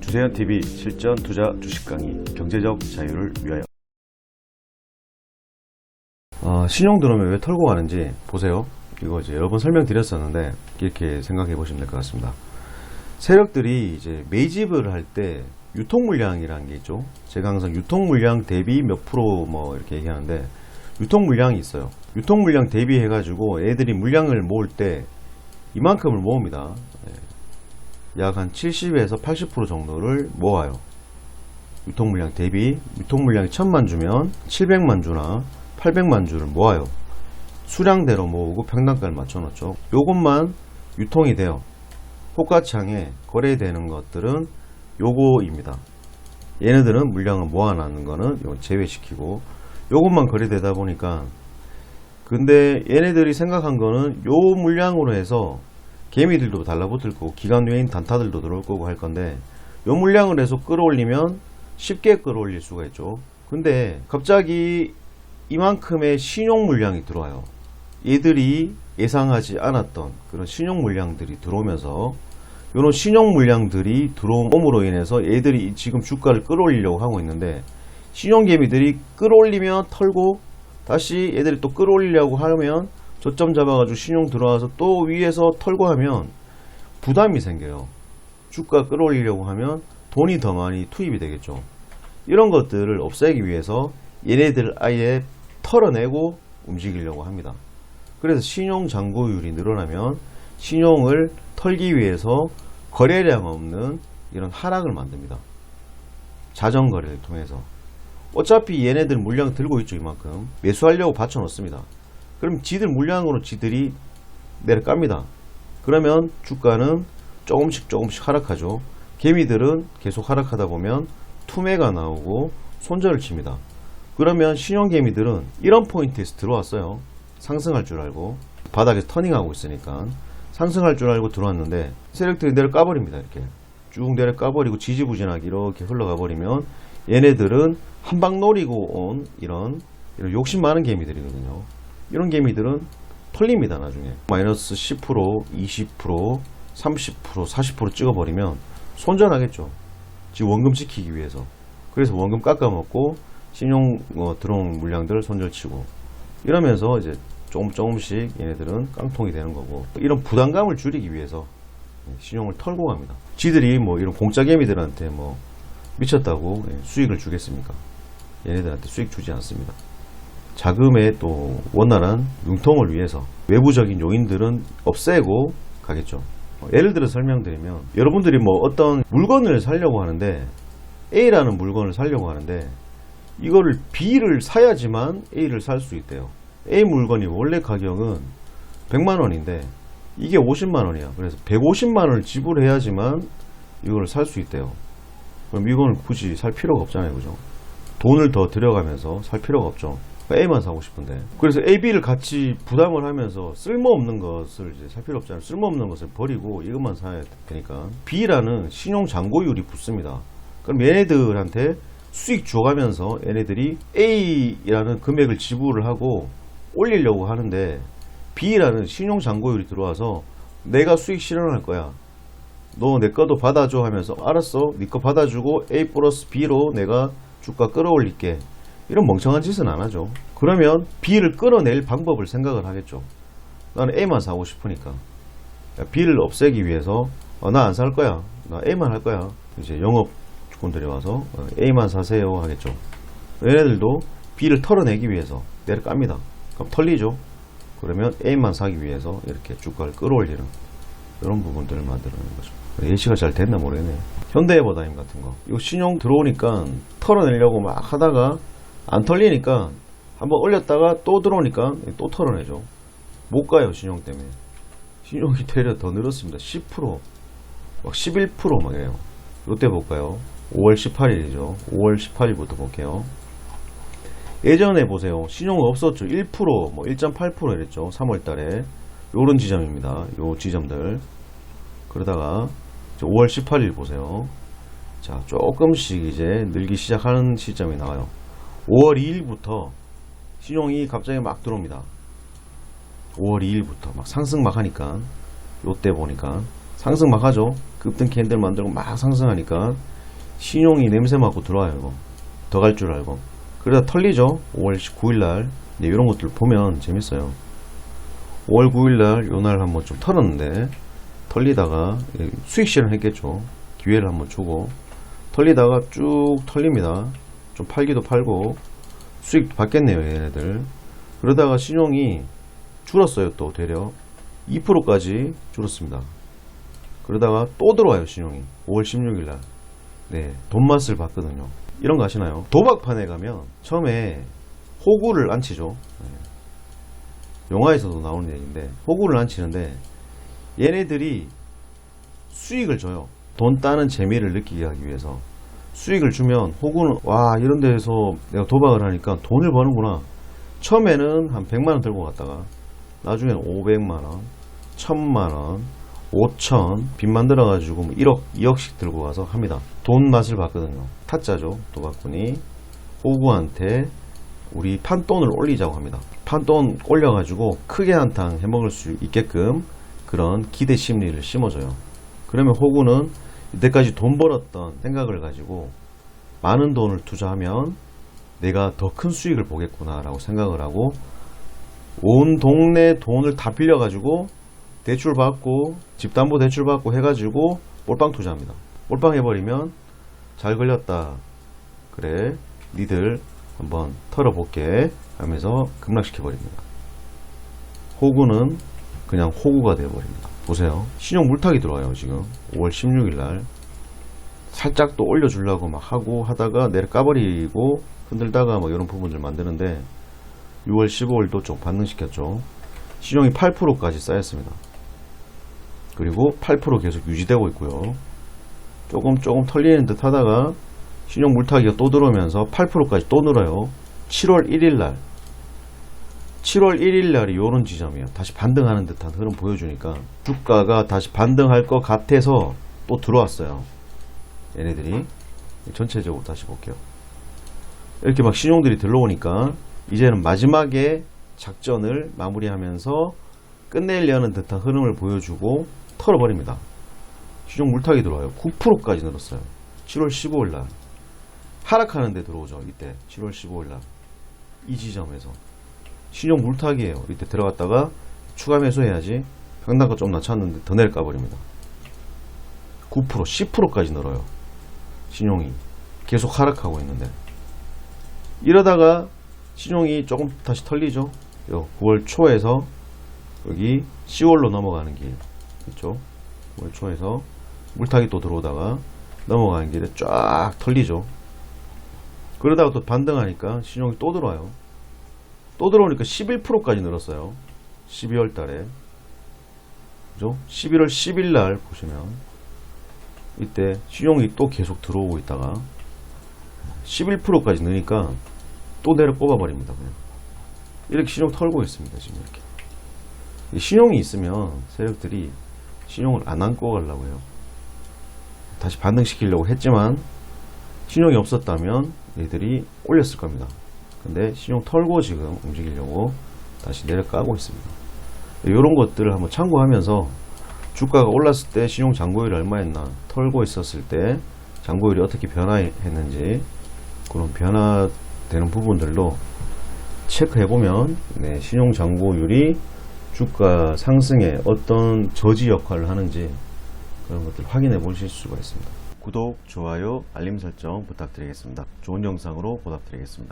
주세현 TV 실전 투자 주식 강의 경제적 자유를 위하여. 아, 신용 들어오면 왜 털고 가는지 보세요. 이거 이제 여러 번 설명드렸었는데 이렇게 생각해 보시면 될 것 같습니다. 세력들이 이제 매집을 할 때 유통 물량이라는 게 있죠. 제가 항상 유통 물량 대비 몇 프로 뭐 이렇게 얘기하는데 유통 물량이 있어요. 유통 물량 대비해 가지고 애들이 물량을 모을 때 이만큼을 모읍니다. 약 한 70에서 80% 정도를 모아요. 유통 물량 대비 유통 물량이 1000만 주면 700만 주나 800만 주를 모아요. 수량대로 모으고 평단가를 맞춰 놓죠. 요것만 유통이 돼요. 호가창에 거래되는 것들은 요거입니다. 얘네들은 물량을 모아놨는 거는 요 제외시키고 요것만 거래되다 보니까 근데 얘네들이 생각한 거는 요 물량으로 해서 개미들도 달라붙을 거고 기관 외인 단타들도 들어올 거고 할 건데 요 물량을 해서 끌어올리면 쉽게 끌어올릴 수가 있죠. 근데 갑자기 이만큼의 신용 물량이 들어와요. 얘들이 예상하지 않았던 그런 신용 물량들이 들어오면서 이런 신용 물량들이 들어옴으로 인해서 얘들이 지금 주가를 끌어올리려고 하고 있는데 신용 개미들이 끌어올리면 털고 다시 얘들이 또 끌어올리려고 하면 저점 잡아가지고 신용 들어와서 또 위에서 털고 하면 부담이 생겨요. 주가 끌어올리려고 하면 돈이 더 많이 투입이 되겠죠. 이런 것들을 없애기 위해서 얘네들 아예 털어내고 움직이려고 합니다. 그래서 신용 잔고율이 늘어나면 신용을 털기 위해서 거래량 없는 이런 하락을 만듭니다. 자전 거래를 통해서 어차피 얘네들 물량 들고 있죠 이만큼 매수하려고 받쳐 놓습니다. 그럼 지들 물량으로 지들이 내려깝니다. 그러면 주가는 조금씩 조금씩 하락하죠. 개미들은 계속 하락하다 보면 투매가 나오고 손절을 칩니다. 그러면 신용개미들은 이런 포인트에서 들어왔어요. 상승할 줄 알고 바닥에서 터닝하고 있으니까 상승할 줄 알고 들어왔는데 세력들이 내려 까버립니다. 이렇게 쭉 내려 까버리고 지지부진하게 이렇게 흘러가 버리면 얘네들은 한방 노리고 온 이런, 이런 욕심 많은 개미들이거든요. 이런 개미들은 털립니다. 나중에 마이너스 10%, 20%, 30%, 40% 찍어버리면 손절하겠죠. 지금 원금 지키기 위해서. 그래서 원금 깎아먹고 신용 어, 들어온 물량들을 손절치고 이러면서 이제 조금 조금씩 얘네들은 깡통이 되는 거고 이런 부담감을 줄이기 위해서 신용을 털고 갑니다. 지들이 뭐 이런 공짜 개미들한테 뭐 미쳤다고 예, 수익을 주겠습니까? 얘네들한테 수익 주지 않습니다. 자금의 또 원활한 융통을 위해서 외부적인 요인들은 없애고 가겠죠. 어, 예를 들어 설명드리면 여러분들이 뭐 어떤 물건을 사려고 하는데 A라는 물건을 사려고 하는데 이거를 B를 사야지만 A를 살 수 있대요. A 물건이 원래 가격은 100만 원인데 이게 50만 원이야. 그래서 150만 원을 지불해야지만 이걸 살 수 있대요. 그럼 이거는 굳이 살 필요가 없잖아요. 그죠? 돈을 더 들여가면서 살 필요가 없죠. A만 사고 싶은데. 그래서 A, B를 같이 부담을 하면서 쓸모없는 것을 이제 살 필요 없잖아요. 쓸모없는 것을 버리고 이것만 사야 되니까. B라는 신용 잔고율이 붙습니다. 그럼 얘네들한테 수익 줘가면서 얘네들이 A라는 금액을 지불을 하고 올리려고 하는데 B라는 신용 잔고율이 들어와서 내가 수익 실현할 거야. 너 내 거도 받아줘 하면서 알았어. 네 거 받아주고 A 플러스 B로 내가 주가 끌어올릴게. 이런 멍청한 짓은 안 하죠. 그러면 B를 끌어낼 방법을 생각을 하겠죠. 나는 A만 사고 싶으니까. B를 없애기 위해서 어, 나안 살 거야. 나 A만 할 거야. 이제 영업 주권들이 와서 어, A만 사세요 하겠죠. 얘네들도 B를 털어내기 위해서 내려깝니다. 그럼 털리죠. 그러면 A만 사기 위해서 이렇게 주가를 끌어올리는 이런 부분들을 만들어내는 거죠. 예시가 잘 됐나 모르겠네. 현대해보다임 같은 거. 이거 신용 들어오니까 털어내려고 막 하다가 안 털리니까 한번 올렸다가 또 들어오니까 또 털어내죠. 못 가요, 신용 때문에. 신용이 되려 더 늘었습니다. 10%, 막 11%막 이래요. 이때 볼까요? 5월 18일이죠. 5월 18일부터 볼게요. 예전에 보세요. 신용은 없었죠. 1%, 뭐 1.8% 이랬죠. 3월 달에. 요런 지점입니다. 요 지점들. 그러다가 5월 18일 보세요. 자, 조금씩 이제 늘기 시작하는 시점이 나와요. 5월 2일부터 신용이 갑자기 막 들어옵니다. 5월 2일부터 막 상승 막 하니까 요때 보니까. 상승 막 하죠. 급등 캔들 만들고 막 상승하니까 신용이 냄새 맡고 들어와요. 이거 더 갈 줄 알고. 그러다 털리죠. 5월 9일날. 네, 이런 것들 보면 재밌어요. 5월 9일날 요 날 한번 좀 털었는데 털리다가 예, 수익 실현 했겠죠. 기회를 한번 주고. 털리다가 쭉 털립니다 좀 팔기도 팔고 수익 받겠네요 얘네들 그러다가 신용이 줄었어요 또 되려 2%까지 줄었습니다 그러다가 또 들어와요 신용이 5월 16일날 네, 돈 맛을 봤거든요. 이런 거 아시나요? 도박판에 가면 처음에 호구를 안 치죠. 네. 영화에서도 나오는 얘기인데 호구를 안 치는데 얘네들이 수익을 줘요. 돈 따는 재미를 느끼게 하기 위해서 수익을 주면 호구는 와 이런 데에서 내가 도박을 하니까 돈을 버는구나. 처음에는 한 100만 원 들고 갔다가 나중에는 500만 원, 1000만 원, 5천 빚 만들어 가지고 뭐 1억, 2억씩 들고 가서 합니다. 돈 맛을 봤거든요. 타짜죠. 도박꾼이 호구한테 우리 판돈을 올리자고 합니다. 판돈 올려 가지고 크게 한탕 해먹을 수 있게끔 그런 기대 심리를 심어줘요. 그러면 호구는 이때까지 돈 벌었던 생각을 가지고 많은 돈을 투자하면 내가 더 큰 수익을 보겠구나라고 생각을 하고 온 동네 돈을 다 빌려가지고 대출 받고 집담보 대출 받고 해가지고 몰빵 투자합니다. 몰빵 해버리면 잘 걸렸다. 그래 니들 한번 털어볼게 하면서 급락시켜버립니다. 호구는 그냥 호구가 되어버립니다. 보세요. 신용 물타기 들어와요 지금 5월 16일날 살짝 또 올려주려고 막 하고 하다가 내려 까버리고 흔들다가 뭐 이런 부분들 만드는데 6월 15일도 좀 반등시켰죠. 신용이 8%까지 쌓였습니다. 그리고 8% 계속 유지되고 있고요. 조금 조금 털리는 듯 하다가 신용 물타기가 또 들어오면서 8%까지 또 늘어요. 7월 1일 날 7월 1일 날이 요런 지점이에요. 다시 반등하는 듯한 흐름 보여주니까 주가가 다시 반등할 것 같아서 또 들어왔어요. 얘네들이 전체적으로 다시 볼게요. 이렇게 막 신용들이 들러오니까 이제는 마지막에 작전을 마무리하면서 끝내려는 듯한 흐름을 보여주고 털어버립니다. 신용 물타기 들어와요. 9%까지 늘었어요. 7월 15일 날. 하락하는데 들어오죠. 이때 7월 15일 날. 이 지점에서. 신용 물타기예요. 이때 들어갔다가 추가 매수해야지. 평단가 좀 낮췄는데 더 내려 까버립니다. 9% 10%까지 늘어요. 신용이 계속 하락하고 있는데 이러다가 신용이 조금 다시 털리죠. 요 9월 초에서 여기 10월로 넘어가는 길 있죠. 9월 초에서 물타기 또 들어오다가 넘어가는 길에 쫙 털리죠. 그러다가 또 반등하니까 신용이 또 들어와요. 또 들어오니까 11%까지 늘었어요. 12월 달에. 그죠? 11월 10일 날 보시면 이때 신용이 또 계속 들어오고 있다가 11%까지 느니까 또 내려 뽑아버립니다. 그냥. 이렇게 신용 털고 있습니다. 지금 이렇게. 이 신용이 있으면 세력들이 신용을 안 안고 가려고 해요. 다시 반등시키려고 했지만 신용이 없었다면 얘들이 올렸을 겁니다. 근데 신용 털고 지금 움직이려고 다시 내려가고 있습니다. 이런 것들을 한번 참고하면서 주가가 올랐을 때 신용 잔고율이 얼마였나 털고 있었을 때 잔고율이 어떻게 변화했는지 그런 변화되는 부분들로 체크해보면 네, 신용 잔고율이 주가 상승에 어떤 저지 역할을 하는지 그런 것들 확인해 보실 수가 있습니다. 구독, 좋아요, 알림 설정 부탁드리겠습니다. 좋은 영상으로 보답드리겠습니다.